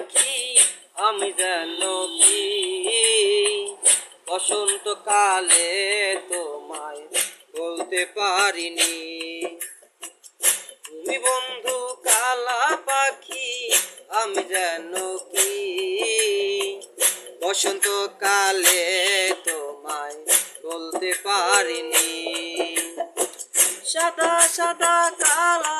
পাখি আমি যেন কি? বসন্তকালে তোমায় বলতে পারিনি। তুমি বন্ধু কালা পাখি, আমি যেন কি? বসন্তকালে তোমায় বলতে পারিনি। সাদা সাদা কালা কালা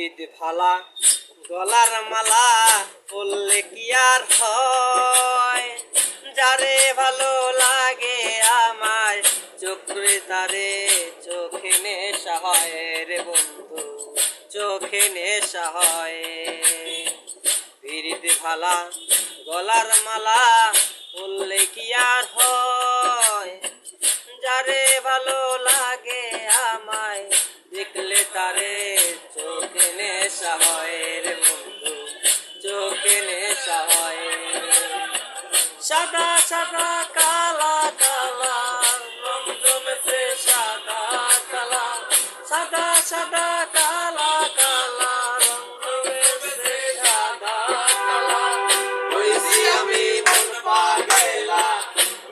পিরিত ভালা, গলার মালা বললে কি আর হয়? যারে ভালো লাগে আমায় চোখে তারে চোখে নেশা হয় রে বন্ধু, চোখে নেশা হয়। পিরিত ভালা, গলার মালা বললে কি আর হয়? নেশা হয় রে বন্ধু, চোখে নেশা হয় সাদা সাদা, কালা কালা জমেছে সাদা, কালা। সাদা সাদা, কালা কালা রং জমেছে সাদা, কালা। হইছি আমি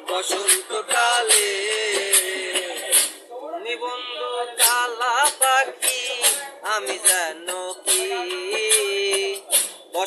বসন্তকালে